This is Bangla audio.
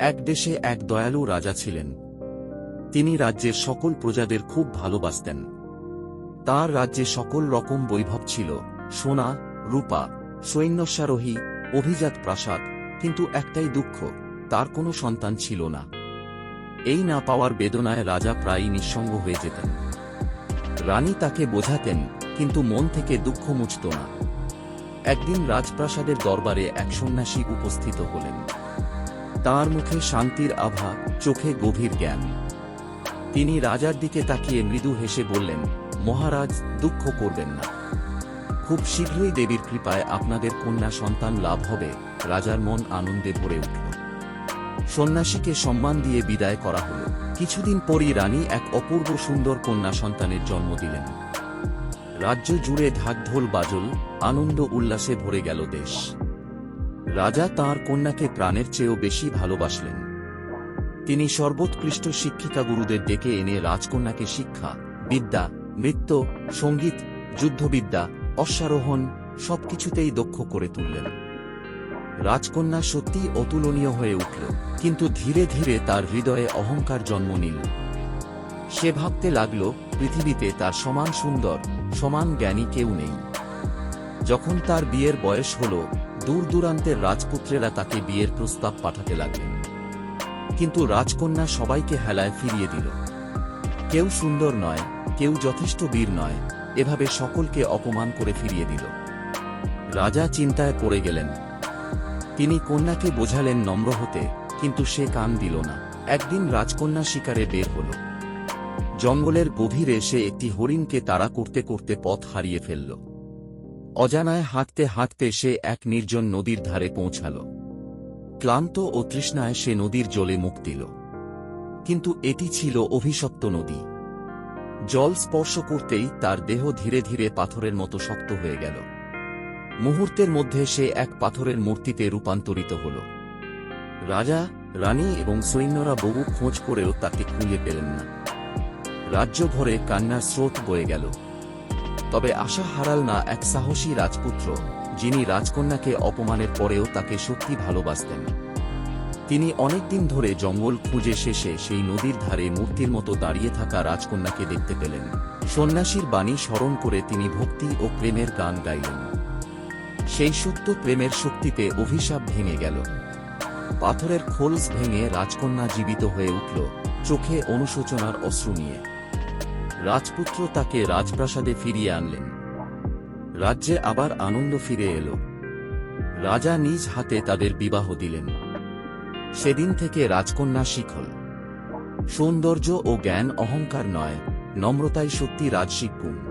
এক দেশে এক দয়ালু রাজা ছিলেন। তিনি রাজ্যের সকল প্রজাদের খুব ভালোবাসতেন। তার রাজ্যে সকল রকম বৈভব ছিল, সোনা, রূপা সৈন্যস্বারোহী অভিজাত প্রাসাদ, কিন্তু একটাই দুঃখ, তার কোনো সন্তান ছিল না। এই না পাওয়ার বেদনায় রাজা প্রায়ই নিঃসঙ্গ হয়ে যেতেন। রানী তাকে বোঝাতেন, কিন্তু মন থেকে দুঃখ মুছত না। একদিন রাজপ্রাসাদের দরবারে এক সন্ন্যাসী উপস্থিত হলেন। তার মুখে শান্তির আভা, চোখে গভীর জ্ঞান। তিনি রাজার দিকে তাকিয়ে মৃদু হেসে বললেন, মহারাজ, দুঃখ করবেন না। খুব শীঘ্রই দেবীর কৃপায় আপনাদের কন্যা সন্তান লাভ হবে, রাজার মন আনন্দে ভরে উঠল। সন্ন্যাসীকে সম্মান দিয়ে বিদায় করা হল। কিছুদিন পরই রানী এক অপূর্ব সুন্দর কন্যা সন্তানের জন্ম দিলেন। রাজ্য জুড়ে ঢাকঢোল বাজল, আনন্দ উল্লাসে ভরে গেল দেশ। রাজা তার কন্যাকে প্রাণের চেয়েও বেশি ভালোবাসলেন। তিনি সর্বোৎকৃষ্ট শিক্ষিকা গুরুদের ডেকে এনে রাজকন্যাকে শিক্ষা, বিদ্যা, নৃত্য, সংগীত, যুদ্ধবিদ্যা, অশ্বারোহণ সবকিছুতেই দক্ষ করে তুললেন। রাজকন্যা সত্যি অতুলনীয় হয়ে উঠল, কিন্তু ধীরে ধীরে তার হৃদয়ে অহংকার জন্ম নিল। সে ভাবতে লাগল, পৃথিবীতে তার সমান সুন্দর, সমান জ্ঞানী কেউ নেই। যখন তার বিয়ের বয়স হল দূর দূরান্তের রাজপুত্রেরা তাকে বিয়ের প্রস্তাব পাঠাতে লাগলেন। কিন্তু রাজকন্যা সবাইকে হেলায় ফিরিয়ে দিল। কেউ সুন্দর নয়, কেউ যথেষ্ট বীর নয়, এভাবে সকলকে অপমান করে ফিরিয়ে দিল। রাজা চিন্তায় পড়ে গেলেন। তিনি কন্যাকে বোঝালেন নম্র হতে, কিন্তু সে কান দিল না। একদিন রাজকন্যা শিকারে বের হল। জঙ্গলের গভীরে সে একটি হরিণকে তাড়া করতে করতে পথ হারিয়ে ফেলল। অজানায় হাঁটতে হাঁটতে সে এক নির্জন নদীর ধারে পৌঁছাল। ক্লান্ত ও তৃষ্ণায় সে নদীর জলে মুখ দিল। কিন্তু এটি ছিল অভিশপ্ত নদী। জল স্পর্শ করতেই তার দেহ ধীরে ধীরে পাথরের মতো শক্ত হয়ে গেল। মুহূর্তের মধ্যে সে এক পাথরের মূর্তিতে রূপান্তরিত হল। রাজা, রানী এবং সৈন্যরা বহু খোঁজ করেও তাকে খুঁজে পেলেন না। রাজ্য ভরে কান্নার স্রোত বয়ে গেল। তবে আশা হারাল না এক সাহসী রাজপুত্র, যিনি রাজকন্যাকে অপমানের পরেও তাকে সত্যি ভালোবাসতেন। তিনি অনেকদিন ধরে জঙ্গল খুঁজে শেষে সেই নদীর ধারে মূর্তির মতো দাঁড়িয়ে থাকা রাজকন্যাকে দেখতে পেলেন। সন্ন্যাসীর বাণী স্মরণ করে তিনি ভক্তি ও প্রেমের গান গাইলেন। সেই সত্য প্রেমের শক্তিতে অভিশাপ ভেঙে গেল। পাথরের খোলস ভেঙে রাজকন্যা জীবিত হয়ে উঠল চোখে অনুশোচনার অশ্রু নিয়ে। রাজপুত্র তাকে রাজপ্রাসাদে ফিরিয়ে আনলেন। রাজ্যে আবার আনন্দ ফিরে এল। রাজা নিজ হাতে তাদের বিবাহ দিলেন। সেদিন থেকে রাজকন্যা শিখল। সৌন্দর্য ও জ্ঞান অহংকার নয়, নম্রতাই সত্যি রাজশিক গুণ।